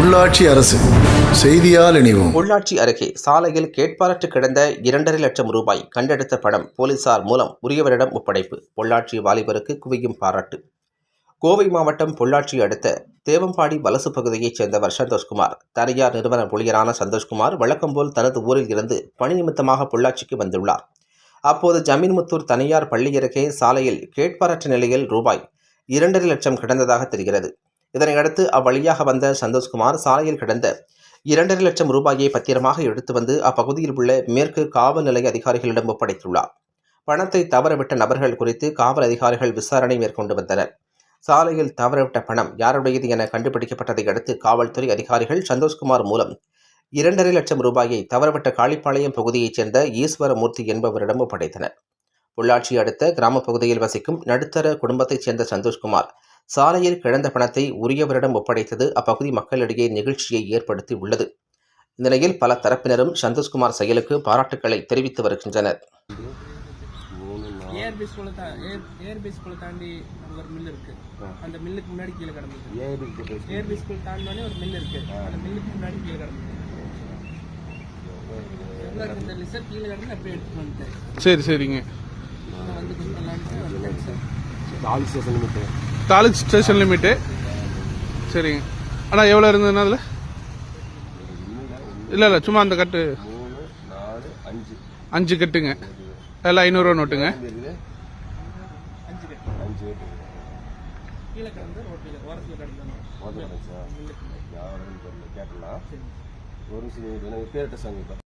உள்ளாட்சி அரசு செய்தியால் இணைவோம். உள்ளாட்சி அருகே சாலையில் கேட்பாரற்று கிடந்த இரண்டரை லட்சம் ரூபாய் கண்டெடுத்த படம் போலீசார் மூலம் உரியவரிடம் ஒப்படைப்பு. பொள்ளாச்சி வாலிபருக்கு குவியும் பாராட்டு. கோவை மாவட்டம் பொள்ளாச்சி அடுத்த தேவம்பாடி வலசு பகுதியைச் சேர்ந்தவர் சந்தோஷ்குமார். தனியார் நிறுவன ஊழியரான சந்தோஷ்குமார் வழக்கம்போல் தனது ஊரில் இருந்து பணி நிமித்தமாக பொள்ளாச்சிக்கு வந்துள்ளார். அப்போது ஜமீன்முத்தூர் தனியார் பள்ளி அருகே சாலையில் கேட்பாரற்ற நிலையில் ரூபாய் இரண்டரை லட்சம் கிடந்ததாக தெரிகிறது. இதனையடுத்து அவ்வழியாக வந்த சந்தோஷ்குமார் சாலையில் கிடந்த இரண்டரை லட்சம் ரூபாயை பத்திரமாக எடுத்து வந்து அப்பகுதியில் உள்ள மேற்கு காவல் நிலைய அதிகாரிகளிடம் ஒப்படைத்துள்ளார். பணத்தை தவறவிட்ட நபர்கள் குறித்து காவல் அதிகாரிகள் விசாரணை மேற்கொண்டு வந்தனர். சாலையில் தவறவிட்ட பணம் யாருடையது என கண்டுபிடிக்கப்பட்டதை அடுத்து காவல்துறை அதிகாரிகள் சந்தோஷ்குமார் மூலம் இரண்டரை லட்சம் ரூபாயை தவறவிட்ட காளிப்பாளையம் பகுதியைச் சேர்ந்த ஈஸ்வரமூர்த்தி என்பவரிடம் ஒப்படைத்தனர். பொள்ளாச்சி அடுத்த கிராமப் பகுதியில் வசிக்கும் நடுத்தர குடும்பத்தைச் சேர்ந்த சந்தோஷ்குமார் சாலையில் கிடந்த பணத்தை உரியவரிடம் ஒப்படைத்தது அப்பகுதி மக்களிடையே நிகழ்ச்சியை ஏற்படுத்தி உள்ளது. இந்த நிலையில் பல தரப்பினரும் சந்தோஷ்குமார் செயலுக்கு பாராட்டுக்களை தெரிவித்து வருகின்றனர். ஏர் பேஸ் போல தான் ஏர் ஏர் பேஸ் போல தாண்டி அங்க ஒரு மில் இருக்கு. அந்த மில்லுக்கு முன்னாடி கீழே கிடந்தது. ஏர் பேஸ் போல தாண்டினோடனே ஒரு மில் இருக்கு. அந்த மில்லுக்கு முன்னாடி கீழே கிடந்தது. எவ்வளோ இருக்கு இந்த லிசர் கீழே கிடந்து அப்படியே எடுத்துட்டு வந்துட்டேன். சரி சரிங்க. நான் வந்து கொடுக்கலான்ட்டு வந்துட்டேன் சார். Taluk station limit. சரிங்க அண்ணா எவ்வளோ இருந்ததுண்ணா அதில்? இல்லை இல்லை சும்மா அந்த கட்டு. மூணு அஞ்சு அஞ்சு கட்டுங்க. எல்லாம் ஐநூறுரூவா நோட்டுங்க. அஞ்சு அஞ்சு யாரும் ஒரு சில பேர்கிட்ட சாங்க